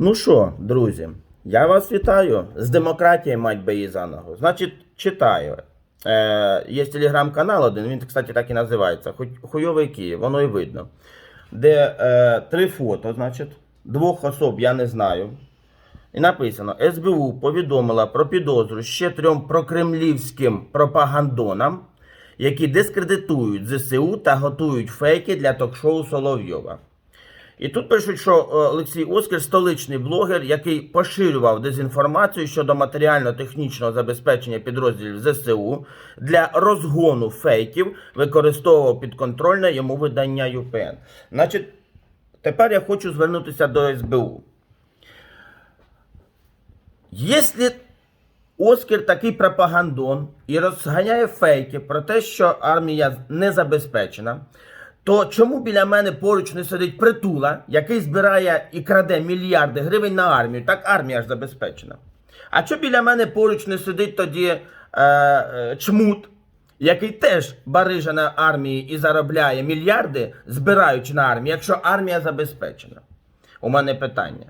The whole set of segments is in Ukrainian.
Ну що, друзі, я вас вітаю з демократією, мать би її за ногу. Значить, читаю. Е, є телеграм-канал один, він, кстати, так і називається. Хуйовий Київ, воно і видно. Де е, три фото, значить, двох особ я не знаю. І написано: СБУ повідомила про підозру ще трьом прокремлівським пропагандонам, які дискредитують ЗСУ та готують фейки для ток-шоу Соловйова. І тут пишуть, що е, Олексій Оскар столичний блогер, який поширював дезінформацію щодо матеріально-технічного забезпечення підрозділів ЗСУ для розгону фейків, використовував підконтрольне йому видання ЮПН. Значить, тепер я хочу звернутися до СБУ. Якщо Оскар такий пропагандон і розганяє фейки про те, що армія не забезпечена, то чому біля мене поруч не сидить притула, який збирає і краде мільярди гривень на армію? Так армія ж забезпечена. А що біля мене поруч не сидить тоді е, е, чмут, який теж бариже на армії і заробляє мільярди, збираючи на армію, якщо армія забезпечена? У мене питання.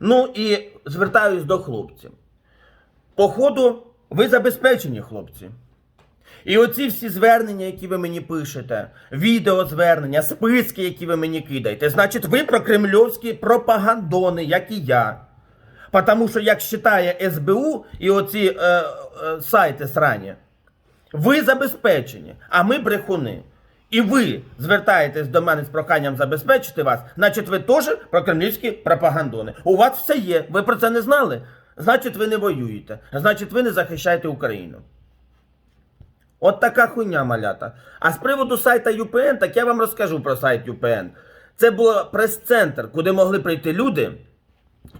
Ну і звертаюсь до хлопців. Походу, ви забезпечені, хлопці. І оці всі звернення, які ви мені пишете, відеозвернення, списки, які ви мені кидаєте, значить, ви прокремльовські пропагандони, як і я. Потому що, як вважає СБУ і оці е, е, сайти срані, ви забезпечені, а ми брехуни. І ви звертаєтесь до мене з проханням забезпечити вас, значить, ви теж прокремлівські пропагандони. У вас все є. Ви про це не знали? Значить, ви не воюєте. Значить, ви не захищаєте Україну. От така хуйня малята. А з приводу сайта UPN, так я вам розкажу про сайт UPN. Це був прес-центр, куди могли прийти люди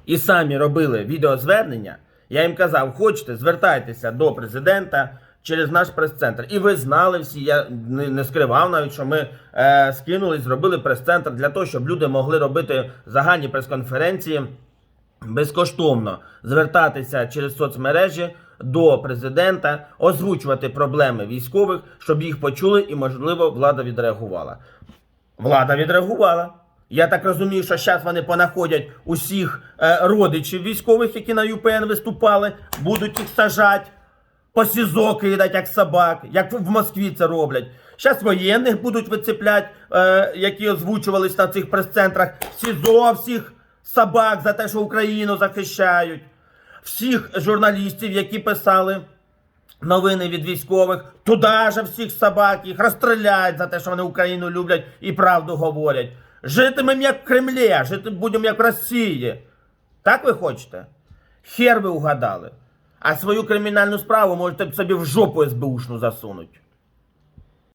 і самі робили відеозвернення. Я їм казав, хочете, звертайтеся до президента через наш прес-центр. І ви знали всі, я не, не скривав навіть, що ми е, скинулись, зробили прес-центр для того, щоб люди могли робити загальні прес-конференції безкоштовно звертатися через соцмережі до президента, озвучувати проблеми військових, щоб їх почули і, можливо, влада відреагувала. Влада відреагувала. Я так розумію, що зараз вони понаходять усіх е, родичів військових, які на ЮПН виступали, будуть їх сажати, по СІЗО кидати, як собак, як в Москві це роблять. Зараз воєнних будуть вицепляти, е, які озвучувались на цих прес-центрах. СІЗО всіх собак за те, що Україну захищають. Всіх журналістів, які писали новини від військових, туди же всіх собак, їх розстріляють за те, що вони Україну люблять і правду говорять. Житимемо як в Кремлі, жити будемо як в Росії. Так ви хочете? Хер ви угадали. А свою кримінальну справу можете собі в жопу СБУшну засунуть.